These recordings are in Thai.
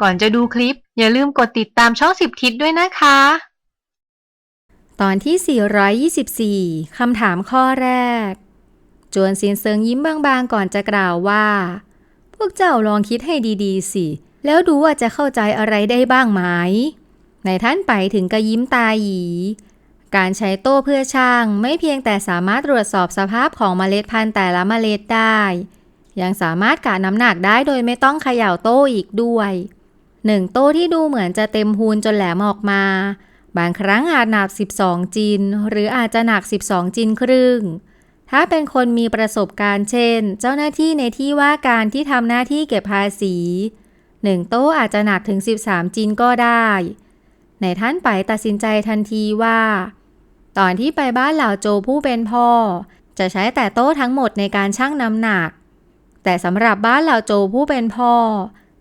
ก่อนจะดูคลิป อย่าลืมกดติดตามช่องสิบทิศด้วยนะคะ ตอนที่ 424 คำถามข้อแรก จวนซินเซิงยิ้มบางๆ ก่อนจะกล่าวว่า พวกเจ้าลองคิดให้ดีๆ สิ แล้วดูว่าจะเข้าใจอะไรได้บ้างไหมในท่านไปถึงกระยิ้มตาหยีการใช้โต้เพื่อช่างไม่เพียงแต่สามารถตรวจสอบสภาพของเมล็ดพันธุ์แต่ละเมล็ดได้ ยังสามารถกะน้ำหนักได้โดยไม่ต้องเขย่าโต้อีกด้วย หนึ่งโต้ที่ดูเหมือนจะเต็มหูนจนแหลมออกมา บางครั้งอาจหนัก 12 จิน หรืออาจจะหนัก 12 จินครึ่ง ถ้าเป็นคนมีประสบการณ์เช่น เจ้าหน้าที่ในที่ว่าการที่ทำหน้าที่เก็บภาษีหนึ่งโต๊ะอาจจะหนักถึง 13 จินก็ได้ ในท่านไปตัดสินใจทันทีว่า ตอนที่ไปบ้านเหล่าโจผู้เป็นพ่อ จะใช้แต่โต๊ะทั้งหมดในการชั่งน้ำหนัก แต่สำหรับบ้านเหล่าโจผู้เป็นพ่อ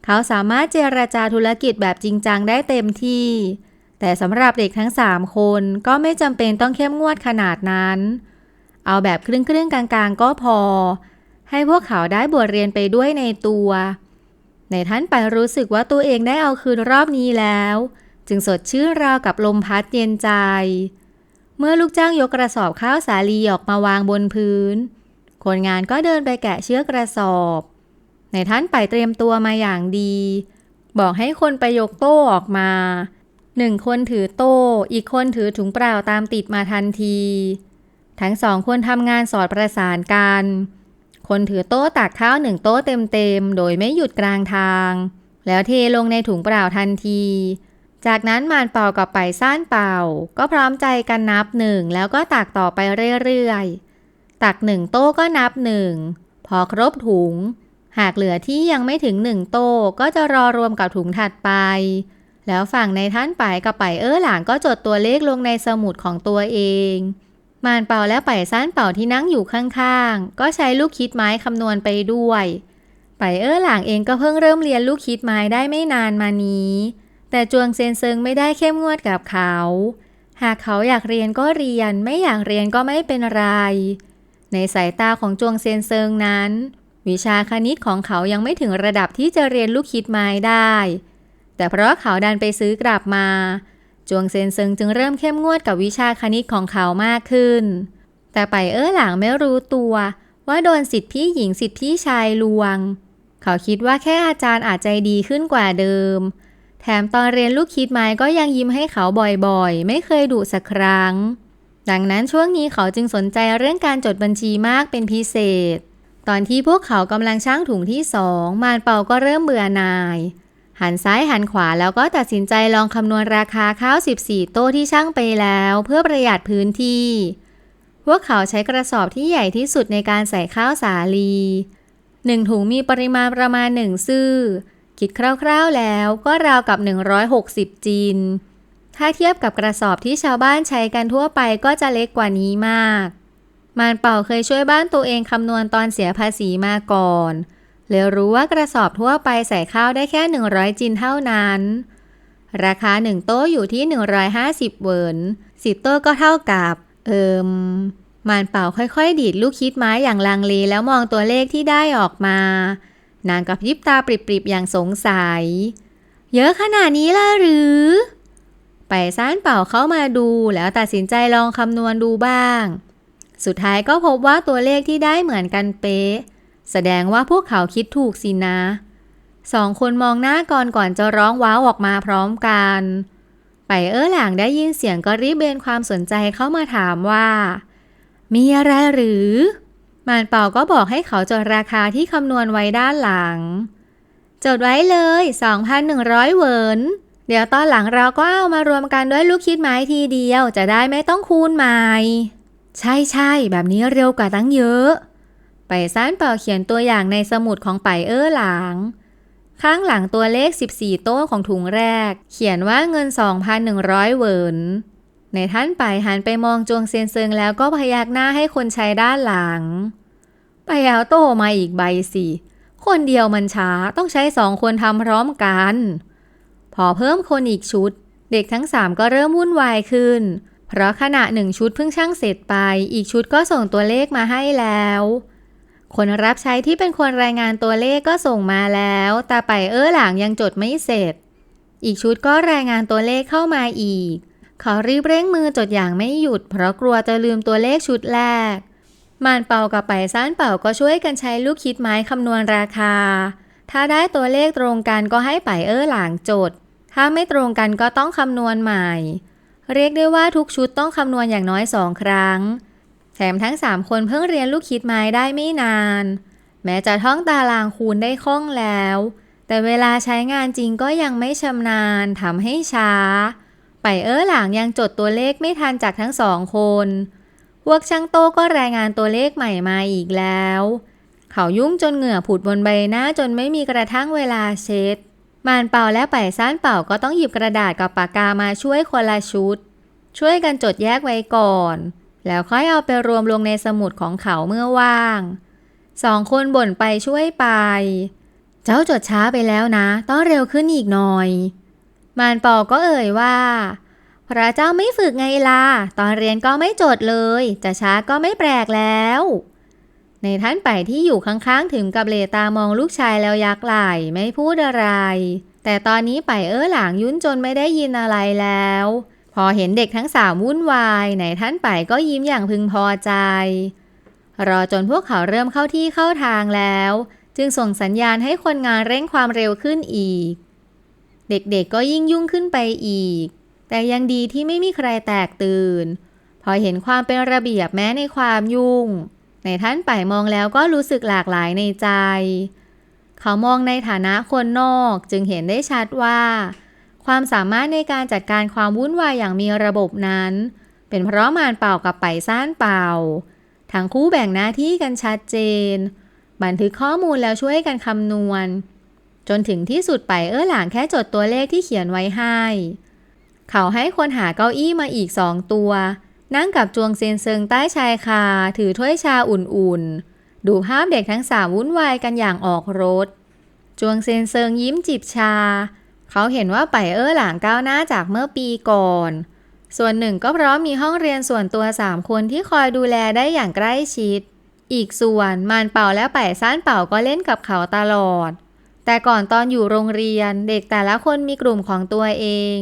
เขาสามารถเจรจาธุรกิจแบบจริงจังได้เต็มที่ แต่สำหรับเด็กทั้งสามคนก็ไม่จำเป็นต้องเข้มงวดขนาดนั้น เอาแบบครึ่งครึ่งๆกลางๆ ก็พอ ให้พวกเขาได้บทเรียนไปด้วยในตัว ในท่านไปรู้สึกว่าตัวเองได้เอาคืนรอบนี้แล้ว จึงสดชื่นราวกับลมพัดเย็นใจ เมื่อลูกจ้างยกกระสอบข้าวสาลีออกมาวางบนพื้น คนงานก็เดินไปแกะเชือกกระสอบ ในท่านไปเตรียมตัวมาอย่างดี บอกให้คนไปยกโต้ออกมา หนึ่งคนถือโต้ อีกคนถือถุงเปล่าตามติดมาทันที ทั้งสองคนทำงานสอดประสานกัน คนถือโต๊ะตักข้าวหนึ่งโต๊ะเต็มๆ โดยไม่หยุดกลางทาง แล้วเทลงในถุงเปล่าทันทีจากนั้นมานเป่ากับไปซ่านเป่า ก็พร้อมใจกันนับหนึ่งแล้วก็ตักต่อไปเรื่อยๆ ตักหนึ่งโต๊ะก็นับหนึ่งพอครบถุง หากเหลือที่ยังไม่ถึงหนึ่งโตก็จะรอรวมกับถุงถัดไป แล้วฝั่งในท่านไปกับไปเออหลางก็จดตัวเลขลงในสมุดของตัวเอง มานเป่าและไปซ่านเป่าที่นั่งอยู่ข้างๆ ก็ใช้ลูกคิดไม้คำนวณไปด้วยไปเออหลางเองก็เพิ่งเริ่มเรียนลูกคิดไม้ได้ไม่นานมานี้ แต่จวงเซนเซิงไม่ได้เข้มงวดกับเขา หากเขาอยากเรียนก็เรียนไม่อยากเรียนก็ไม่เป็นไรในสายตาของจวงเซนเซิงนั้น วิชาคณิตของเขายังไม่ถึงระดับที่จะเรียนลูกคิดไม้ได้ แต่เพราะเขาดันไปซื้อกลับมา จวงเซนเซิงจึงเริ่มเข้มงวดกับวิชาคณิตของเขามากขึ้น แต่ไปเออหลางไม่รู้ตัว ว่าโดนสิทธิพี่หญิงสิทธิพี่ชายลวง เขาคิดว่าแค่อาจารย์อาจใจดีขึ้นกว่าเดิม แถมตอนเรียนลูกคิดไม้ก็ยังยิ้มให้เขาบ่อยๆ ไม่เคยดุสักครั้ง ดังนั้นช่วงนี้เขาจึงสนใจเรื่องการจดบัญชีมากเป็นพิเศษ ตอนที่พวกเขากำลังช่างถุงที่สองมานเปาก็เริ่มเบื่อหน่าย หันซ้ายหันขวาแล้วก็ตัดสินใจลองคำนวณราคาข้าว 14 โต๊ะที่ช่างไปแล้ว เพื่อประหยัดพื้นที่ พวกเขาใช้กระสอบที่ใหญ่ที่สุดในการใส่ข้าวสาลีหนึ่งถุงมีปริมาณประมาณหนึ่งซื่อ คิดคร่าวๆแล้วก็ราวกับ 160 จีน ถ้าเทียบกับกระสอบที่ชาวบ้านใช้กันทั่วไปก็จะเล็กกว่านี้มาก มานเป่าเคยช่วยบ้านตัวเองคำนวณตอนเสียภาษีมาก่อนเลยรู้ว่ากระสอบทั่วไปใส่ข้าวได้แค่ 100 จินเท่านั้น ราคา 1 โต๊ะอยู่ที่ 150เหวิน10โต๊ะก็เท่ากับ เอิมมานเป่าค่อยๆ ดีดลูกคิดไม้อย่างลังเลแล้วมองตัวเลขที่ได้ออกมา นางกับพริบตาปริบๆ อย่างสงสัย เยอะขนาดนี้ล่ะหรือ ไปซ่านเป่าเข้ามาดูแล้วตัดสินใจลองคำนวณดูบ้าง สุดท้ายก็พบว่าตัวเลขที่ได้เหมือนกันเป๊ะ แสดงว่าพวกเขาคิดถูกสินะ สองคนมองหน้าก่อนก่อนจะร้องว้าวออกมาพร้อมกัน ไปเออหลางได้ยินเสียงก็รีบเบนความสนใจเข้ามาถามว่า มีอะไรหรือ มานเป่าก็บอกให้เขาจดราคาที่คำนวณไว้ด้านหลัง จดไว้เลย 2,100เหวินเดี๋ยวตอนหลังเราก็เอามารวมกันด้วยลูกคิดไม้ทีเดียวจะได้ไม่ต้องคูณใหม่ ใช่ใช่แบบนี้เร็วกว่าตั้งเยอะ ไปซ่านเป่าเขียนตัวอย่างในสมุดของไปเออหลางข้างหลังตัวเลข 14 โต้ของถุงแรก เขียนว่าเงิน 2,100เหวินในท่านไปหันไปมองจวงเซียนเซิงแล้วก็พยักหน้าให้คนใช้ด้านหลัง ไปเอาโต้มาอีกใบสิ คนเดียวมันช้าต้องใช้สองคนทำพร้อมกัน พอเพิ่มคนอีกชุด เด็กทั้งสามก็เริ่มวุ่นวายขึ้น เพราะขณะหนึ่งชุดเพิ่งช่างเสร็จไป อีกชุดก็ส่งตัวเลขมาให้แล้ว คนรับใช้ที่เป็นคนรายงานตัวเลขก็ส่งมาแล้วแต่ไปเออหลางยังจดไม่เสร็จ อีกชุดก็รายงานตัวเลขเข้ามาอีก เขารีบเร่งมือจดอย่างไม่หยุด เพราะกลัวจะลืมตัวเลขชุดแรกมานเป่ากับไปซ่านเป่าก็ช่วยกันใช้ลูกคิดไม้คำนวณราคา ถ้าได้ตัวเลขตรงกันก็ให้ไปเออหลางจด ถ้าไม่ตรงกันก็ต้องคำนวณใหม่ เรียกได้ว่าทุกชุดต้องคำนวณอย่างน้อยสองครั้ง แถมทั้ง 3 คนเพิ่งเรียนลูกคิดไม้ได้ไม่นาน แม้จะท่องตารางคูณได้คล่องแล้ว แต่เวลาใช้งานจริงก็ยังไม่ชำนาญทำให้ช้า ไปเออหลางยังจดตัวเลขไม่ทันจากทั้งสองคนพวกช่างโต้ก็รายงานตัวเลขใหม่มาอีกแล้ว เขายุ่งจนเหงื่อผุดบนใบหน้าจนไม่มีกระทั่งเวลาเช็ด มานเป่าและไปซ่านเป่าก็ต้องหยิบกระดาษกับปากกามาช่วยคนละชุด ช่วยกันจดแยกไว้ก่อน แล้วค่อยเอาไปรวมลงในสมุดของเขาเมื่อว่าง สองคนบ่นไปช่วยไป เจ้าจดช้าไปแล้วนะ ต้องเร็วขึ้นอีกหน่อย มานเป่าก็เอ่ยว่า พระเจ้าไม่ฝึกไงล่ะ ตอนเรียนก็ไม่จดเลย จะช้าก็ไม่แปลกแล้ว ในท่านไปที่อยู่ข้างๆ ถึงกับเลตามองลูกชายแล้วยักไหลไม่พูดอะไร แต่ตอนนี้ไปเออหลางยุ่นจนไม่ได้ยินอะไรแล้ว พอเห็นเด็กทั้งสามวุ่นวายไหนท่านไปก็ยิ้มอย่างพึงพอใจ รอจนพวกเขาเริ่มเข้าที่เข้าทางแล้ว จึงส่งสัญญาณให้คนงานเร่งความเร็วขึ้นอีก เด็กๆก็ยิ่งยุ่งขึ้นไปอีก แต่ยังดีที่ไม่มีใครแตกตื่น พอเห็นความเป็นระเบียบแม้ในความยุ่ง ในท่านไป่มองแล้วก็รู้สึกหลากหลายในใจ เขามองในฐานะคนนอกจึงเห็นได้ชัดว่า ความสามารถในการจัดการความวุ่นวายอย่างมีระบบนั้น เป็นเพราะมานเป่ากับไปซ่านเป่า ทั้งคู่แบ่งหน้าที่กันชัดเจน บันทึกข้อมูลแล้วช่วยกันคำนวณ จนถึงที่สุดไปเออหลางแค่จดตัวเลขที่เขียนไว้ให้ เขาให้คนหาเก้าอี้มาอีกสองตัว นั่งกับจวงเซียนเซิงใต้ชายคา ถือถ้วยชาอุ่นๆ ดูภาพเด็กทั้งสามวุ่นวายกันอย่างออกรถ จวงเซียนเซิงยิ้มจิบชา เขาเห็นว่าไปเออหลางก้าวหน้าจากเมื่อปีก่อน ส่วนหนึ่งก็เพราะมีห้องเรียนส่วนตัวสามคนที่คอยดูแลได้อย่างใกล้ชิด อีกส่วนมานเป่าและไปซ่านเป่าก็เล่นกับเขาตลอด แต่ก่อนตอนอยู่โรงเรียนเด็กแต่ละคนมีกลุ่มของตัวเอง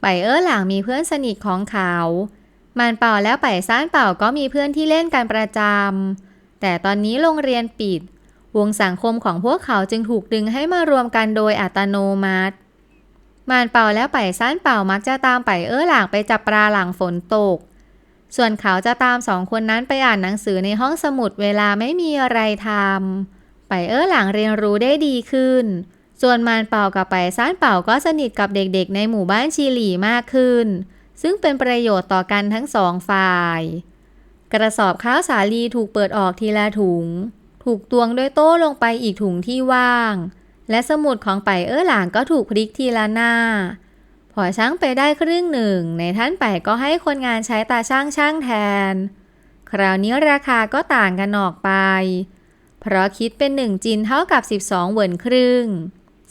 ไปเออหลางมีเพื่อนสนิทของเขา มานเป่าแล้วไปซ่านเป่าก็มีเพื่อนที่เล่นกันประจำ แต่ตอนนี้โรงเรียนปิด วงสังคมของพวกเขาจึงถูกดึงให้มารวมกันโดยอัตโนมัติ มานเป่าแล้วไปซ่านเป่ามักจะตามไปเอ้อหลางไปจับปลาหลังฝนตก ส่วนเขาจะตามสองคนนั้นไปอ่านหนังสือในห้องสมุดเวลาไม่มีอะไรทำ ไปเอ้อหลังเรียนรู้ได้ดีขึ้น ส่วนมานเป่ากับไปซ่านเป่าก็สนิทกับเด็กๆ ในหมู่บ้านชีหลีมากขึ้น ซึ่งเป็นประโยชน์ต่อกันทั้งสองฝ่าย กระสอบข้าวสาลีถูกเปิดออกทีละถุง ถูกตวงด้วยโต้ลงไปอีกถุงที่ว่าง และสมุดของไปเออหลางก็ถูกพลิกทีละหน้า พอช่างไปได้ครึ่งหนึ่ง ในท่านไปก็ให้คนงานใช้ตาช่างช่างแทน คราวนี้ราคาก็ต่างกันออกไป เพราะคิดเป็นหนึ่งจินเท่ากับ 12เหวินครึ่ง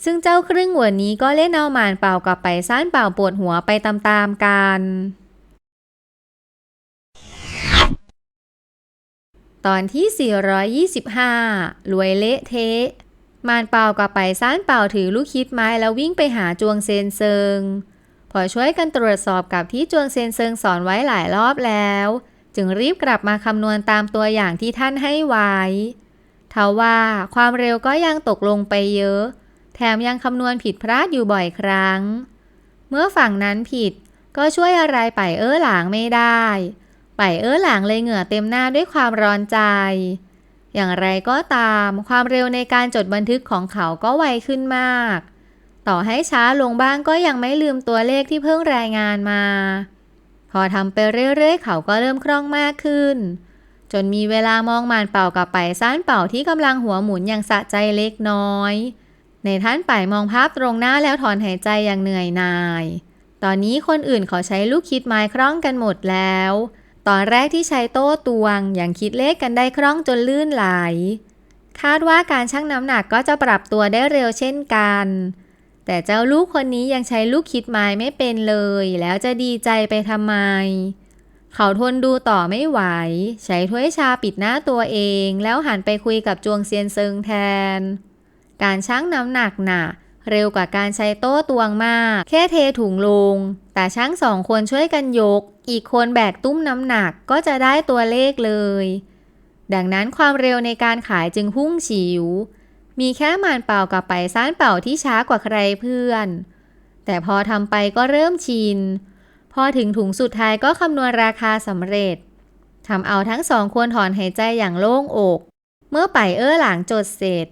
ซึ่งเจ้าครึ่งเหวินนี้ก็เล่นเอาหมานเป่ากับไปซ่านเป่าปวดหัวไปตามๆกัน ตอนที่ 425 รวยเละเทะมานเป่ากับไปซ่านเป่าถือลูกคิดไม้แล้ววิ่งไปหาจวงเซนเซิง พอช่วยกันตรวจสอบกับที่จวงเซนเซิงสอนไว้หลายรอบแล้ว จึงรีบกลับมาคำนวณตามตัวอย่างที่ท่านให้ไว้ทว่าความเร็วก็ยังตกลงไปเยอะ แถมยังคำนวณผิดพลาดอยู่บ่อยครั้ง เมื่อฝั่งนั้นผิดก็ช่วยอะไรไปเอ้อหลางไม่ได้ ไปเอ้อหลางเลยเหงื่อเต็มหน้าด้วยความร้อนใจ อย่างไรก็ตามความเร็วในการจดบันทึกของเขาก็ไวขึ้นมาก ต่อให้ช้าลงบ้างก็ยังไม่ลืมตัวเลขที่เพิ่งรายงานมา พอทำไปเรื่อยๆเขาก็เริ่มคล่องมากขึ้น จนมีเวลามองมานเป่ากับไปซ่านเป่าที่กำลังหัวหมุนอย่างสะใจเล็กน้อย ในท่านป่ายมองภาพตรงหน้าแล้วถอนหายใจอย่างเหนื่อยหน่าย ตอนนี้คนอื่นขาใช้ลูกคิดไม้คล่องกันหมดแล้ว ตอนแรกที่ใช้โต้ตวงอย่างคิดเลขกันได้คล่องจนลื่นไหล คาดว่าการชั่งน้ำหนักก็จะปรับตัวได้เร็วเช่นกัน แต่เจ้าลูกคนนี้ยังใช้ลูกคิดไม้ไม่เป็นเลย แล้วจะดีใจไปทำไม เขาทนดูต่อไม่ไหว ใช้ถ้วยชาปิดหน้าตัวเอง แล้วหันไปคุยกับจวงเซียนเซิงแทน การชั่งน้ำหนักหน่ะเร็วกว่าการใช้โต้ตวงมาก แค่เทถุงลง แต่ช่างสองคนช่วยกันยก อีกคนแบกตุ้มน้ำหนักก็จะได้ตัวเลขเลย ดังนั้นความเร็วในการขายจึงพุ่งฉิว มีแค่มานเป่ากับไปซ่านเป่าที่ช้ากว่าใครเพื่อน แต่พอทำไปก็เริ่มชิน พอถึงถุงสุดท้ายก็คำนวณราคาสำเร็จทำเอาทั้งสองควรถอนหายใจอย่างโล่งอก เมื่อไปเอ้อหลังจดเสร็จ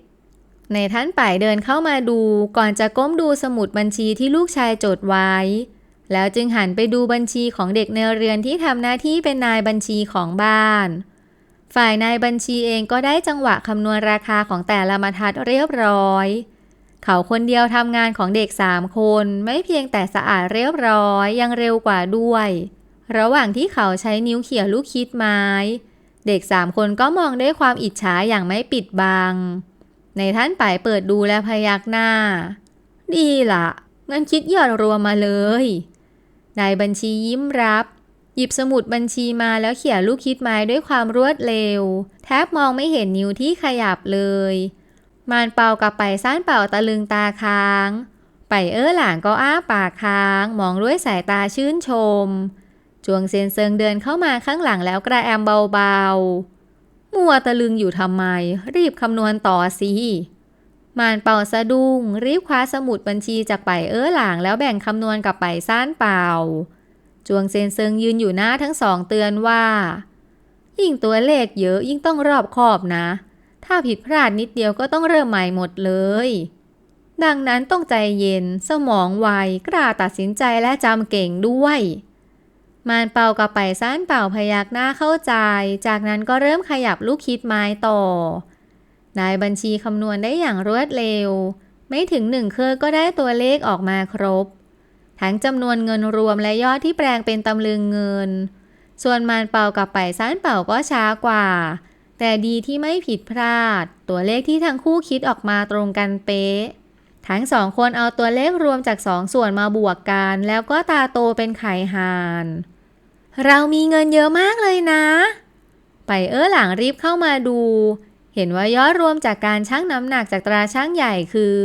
ในท่านป่ายเดินเข้ามาดูก่อนจะก้มดูสมุดบัญชีที่ลูกชายจดไว้ แล้วจึงหันไปดูบัญชีของเด็กในเรือนที่ทำหน้าที่เป็นนายบัญชีของบ้าน ฝ่ายนายบัญชีเองก็ได้จังหวะคำนวณราคาของแต่ละมาทัดเรียบร้อย เขาคนเดียวทำงานของเด็กสามคนไม่เพียงแต่สะอาดเรียบร้อยยังเร็วกว่าด้วย ระหว่างที่เขาใช้นิ้วเขี่ยลูกคิดไม้ เด็กสามคนก็มองด้วยความอิจฉาอย่างไม่ปิดบัง ในท่านไป่เปิดดูและพยักหน้า ดีละงั้นคิดยอดรวมมาเลย นายบัญชียิ้มรับ หยิบสมุดบัญชีมาแล้วเขี่ยลูกคิดไม้ด้วยความรวดเร็ว แทบมองไม่เห็นนิ้วที่ขยับเลย มานเป่ากับไปซ่านเป่าตะลึงตาค้าง ไปเอ้อหลางก็อ้าปากค้าง มองด้วยสายตาชื่นชม จวงเซียนเซิงเดินเข้ามาข้างหลังแล้วกระแอมเบาๆ มัวตะลึงอยู่ทำไม รีบคำนวณต่อสิมานเป่าสะดุ้งรีบคว้าสมุดบัญชีจากไปเอ้อหลางแล้วแบ่งคำนวณกับไปซ่านเป่า จวงเซนเซิงยืนอยู่หน้าทั้งสองเตือนว่า ยิ่งตัวเลขเยอะยิ่งต้องรอบคอบนะ ถ้าผิดพลาดนิดเดียวก็ต้องเริ่มใหม่หมดเลย ดังนั้นต้องใจเย็น สมองไวกล้าตัดสินใจและจำเก่งด้วย มานเป่ากับไปซ่านเป่าพยักหน้าเข้าใจ จากนั้นก็เริ่มขยับลูกคิดไม้ต่อ นายบัญชีคำนวณได้อย่างรวดเร็ว ไม่ถึงหนึ่งเครือก็ได้ตัวเลขออกมาครบ ทั้งจำนวนเงินรวมและยอดที่แปลงเป็นตำลึงเงิน ส่วนมานเป่ากับไปซ่านเป่าก็ช้ากว่า แต่ดีที่ไม่ผิดพลาด ตัวเลขที่ทั้งคู่คิดออกมาตรงกันเป๊ะ ทั้งสองคนเอาตัวเลขรวมจากสองส่วนมาบวกกัน แล้วก็ตาโตเป็นไข่หาน เรามีเงินเยอะมากเลยนะ ไปเอ้อหลังรีบเข้ามาดู เห็นว่ายอดรวมจากการชั่งน้ำหนักจากตราช่างใหญ่คือ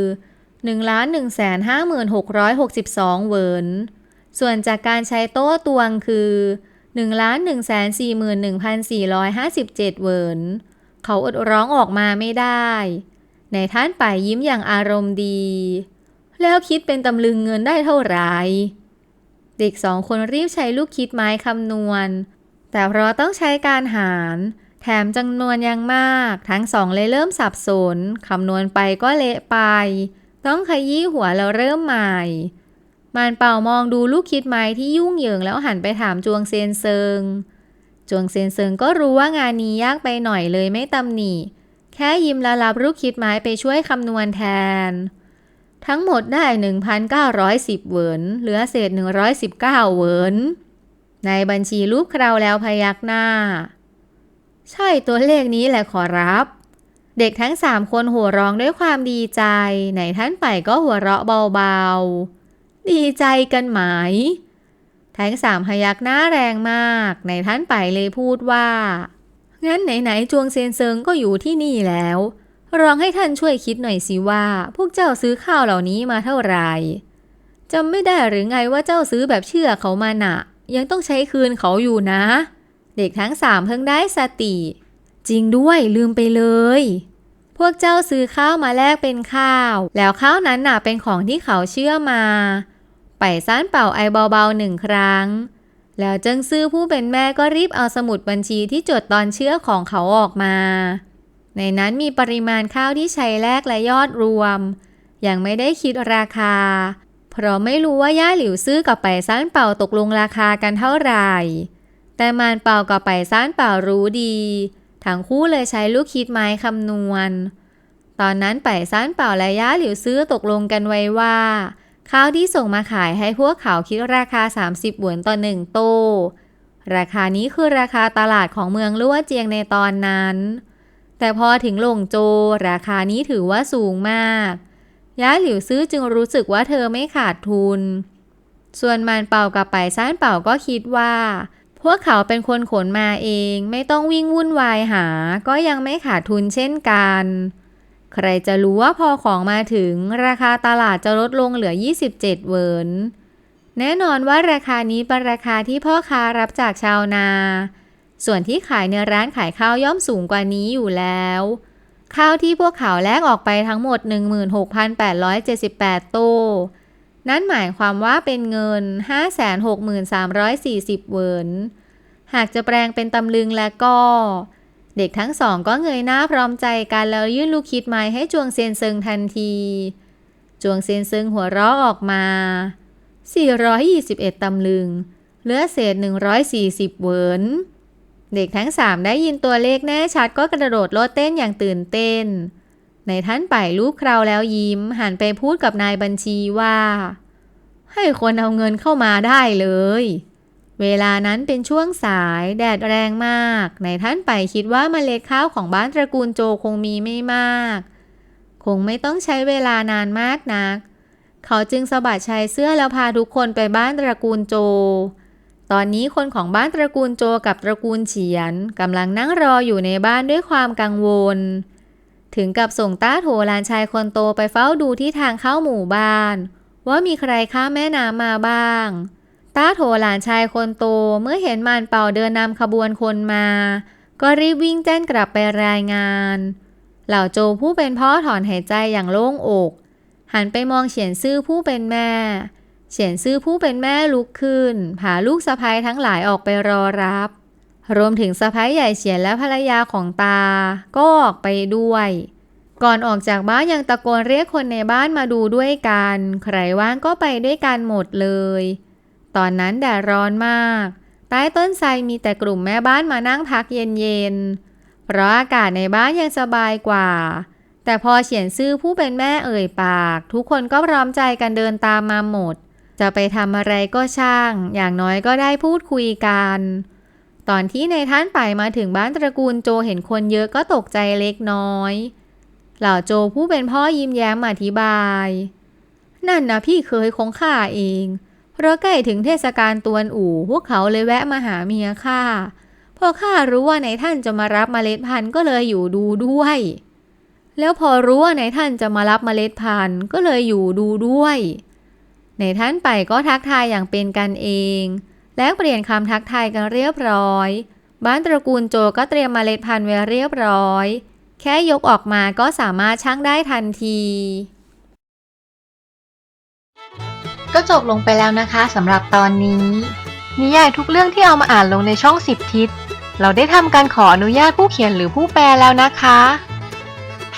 1 1 5 6 6 2 เวิร์นส่วนจากการใช้โต้ตวงคือ 1 1 4 1 4 5 7 เวิร์นเขาอดร้องออกมาไม่ได้ ในท่านป่ายยิ้มอย่างอารมณ์ดี แล้วคิดเป็นตำลึงเงินได้เท่าไหร่ เด็กสองคนรีบใช้ลูกคิดไม้คำนวณ แต่เพราะต้องใช้การหาร แถมจำนวนยังมาก ทั้งสองเลยเริ่มสับสนคำนวณไปก็เละไป ต้องขยี้หัวแล้วเริ่มใหม่ มานเป่ามองดูลูกคิดไม้ที่ยุ่งเหยิงแล้วหันไปถามจวงเซนเซิง จวงเซนเซิงก็รู้ว่างานนี้ยากไปหน่อยเลยไม่ตำหนิ แค่ยิ้มและรับลูกคิดไม้ไปช่วยคำนวณแทน ทั้งหมดได้ 1,910 เหวินเหลือเศษ 119 เหวินในบัญชีรูปคราวแล้วพยักหน้า ใช่ตัวเลขนี้แหละขอรับ เด็กทั้งสามคนหัวร้องด้วยความดีใจ ไหนท่านไปก็หัวเราะเบาๆ ดีใจกันไหม ทั้งสามพยักหน้าแรงมาก ในท่านไปเลยพูดว่า งั้นไหนๆจวงเซียนเซิงก็อยู่ที่นี่แล้ว ลองให้ท่านช่วยคิดหน่อยสิว่า พวกเจ้าซื้อข้าวเหล่านี้มาเท่าไหร่จำไม่ได้หรือไงว่าเจ้าซื้อแบบเชื่อเขามาหนะยังต้องใช้คืนเขาอยู่นะ เด็กทั้งสามเพิ่งได้สติ จริงด้วยลืมไปเลย พวกเจ้าซื้อข้าวมาแลกเป็นข้าว แล้วข้าวนั้นน่ะเป็นของที่เขาเชื่อมา ไปซ่านเป่าไอเบาๆหนึ่งครั้ง แล้วเจิงซื่อผู้เป็นแม่ก็รีบเอาสมุดบัญชีที่จดตอนเชื่อของเขาออกมา ในนั้นมีปริมาณข้าวที่ใช้แลกและยอดรวม ยังไม่ได้คิดราคา เพราะไม่รู้ว่าย่าหลิวซื่อกับไปซ่านเป่าตกลงราคากันเท่าไหร่ แต่มานเป่ากับไปซ่านเป่ารู้ดี ทั้งคู่เลยใช้ลูกคิดไม้คำนวณ ตอนนั้นไปซ่านเป่าและย่าหลิวซื่อตกลงกันไว้ว่า ข้าวที่ส่งมาขายให้พวกเขาคิดราคา 30 หวนต่อหนึ่งโต้ราคานี้คือราคาตลาดของเมืองลั่วเจียงในตอนนั้น แต่พอถึงหลงโจ ราคานี้ถือว่าสูงมากย้าหลิวซื้อจึงรู้สึกว่าเธอไม่ขาดทุน ส่วนมานเป่ากับไปซ่านเป่าก็คิดว่า พวกเขาเป็นคนขนมาเอง ไม่ต้องวิ่งวุ่นวายหา ก็ยังไม่ขาดทุนเช่นกัน ใครจะรู้ว่าพอของมาถึงราคาตลาดจะลดลงเหลือ 27 เวิร์นแน่นอนว่าราคานี้เป็นราคาที่พ่อค้ารับจากชาวนา ส่วนที่ขายในร้านขายข้าวย่อมสูงกว่านี้อยู่แล้ว ข้าวที่พวกเขาแลกออกไปทั้งหมด 16,878 โต นั่นหมายความว่าเป็นเงิน 563,40เวิร์นหากจะแปลงเป็นตำลึงแล้วก็ เด็กทั้งสองก็เงยหน้าพร้อมใจกันแล้วยื่นลูกคิดไม้ให้จวงเซียนเซิงทันที จวงเซียนเซิงหัวเราะออกมา 421 ตำลึง เหลือเศษ 140 เวิร์นเด็กทั้งสามได้ยินตัวเลขแน่ชัดก็กระโดดโลดเต้นอย่างตื่นเต้น ในท่านป่ายรูปคราวแล้วยิ้ม หันไปพูดกับนายบัญชีว่า ให้คนเอาเงินเข้ามาได้เลย เวลานั้นเป็นช่วงสายแดดแรงมาก ในท่านไปคิดว่าเมล็ดข้าวของบ้านตระกูลโจคงมีไม่มาก คงไม่ต้องใช้เวลานานมากนัก เขาจึงสะบัดชายเสื้อแล้วพาทุกคนไปบ้านตระกูลโจ ตอนนี้คนของบ้านตระกูลโจกับตระกูลเฉียนกำลังนั่งรออยู่ในบ้านด้วยความกังวล ถึงกับส่งต้าโถหลานชายคนโตไปเฝ้าดูที่ทางเข้าหมู่บ้าน ว่ามีใครข้ามแม่น้ำมาบ้าง ต้าโถหลานชายคนโตเมื่อเห็นมานเป่าเดินนำขบวนคนมา ก็รีบวิ่งแจ้นกลับไปรายงาน เหล่าโจผู้เป็นพ่อถอนหายใจอย่างโล่งอก หันไปมองเฉียนซื่อผู้เป็นแม่ เฉียนซื่อผู้เป็นแม่ลุกขึ้นพาลูกสะพ้ยทั้งหลายออกไปรอรับ รวมถึงสะพ้ยใหญ่เฉียนและภรรยาของตา ก็ออกไปด้วย ก่อนออกจากบ้านยังตะโกนเรียกคนในบ้านมาดูด้วยกัน ใครว่างก็ไปด้วยกันหมดเลย ตอนนั้นแดดร้อนมาก ใต้ต้นไทรมีแต่กลุ่มแม่บ้านมานั่งพักเย็นๆ เพราะอากาศในบ้านยังสบายกว่า แต่พอเฉียนซื่อผู้เป็นแม่เอ่ยปาก ทุกคนก็พร้อมใจกันเดินตามมาหมด จะไปทำอะไรก็ช่าง อย่างน้อยก็ได้พูดคุยกัน ตอนที่ในท่านไปมาถึงบ้านตระกูลโจเห็นคนเยอะก็ตกใจเล็กน้อย เหล่าโจผู้เป็นพ่อยิ้มแย้มอธิบาย นั่นนะพี่เคยของข้าเอง เพราะใกล้ถึงเทศกาลตวนอู่พวกเขาเลยแวะมาหาเมียข้าพอข้ารู้ว่าในท่านจะมารับเมล็ดพันธุ์ก็เลยอยู่ดูด้วย แล้วพอรู้ว่าในท่านจะมารับเมล็ดพันธุ์ก็เลยอยู่ดูด้วยในท่านไปก็ทักทายอย่างเป็นกันเอง และเปลี่ยนคำทักทายกันเรียบร้อย บ้านตระกูลโจก็เตรียมเมล็ดพันธุ์ไว้เรียบร้อย แค่ยกออกมาก็สามารถชั่งได้ทันที ก็จบลงไปแล้วนะคะสำหรับตอนนี้ นิยายทุกเรื่องที่เอามาอ่านลงในช่องสิบทิศ เราได้ทำการขออนุญาตผู้เขียนหรือผู้แปลแล้วนะคะ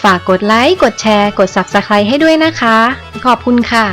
ฝากกดไลค์ กดแชร์ กด Subscribe ให้ด้วยนะคะ ขอบคุณค่ะ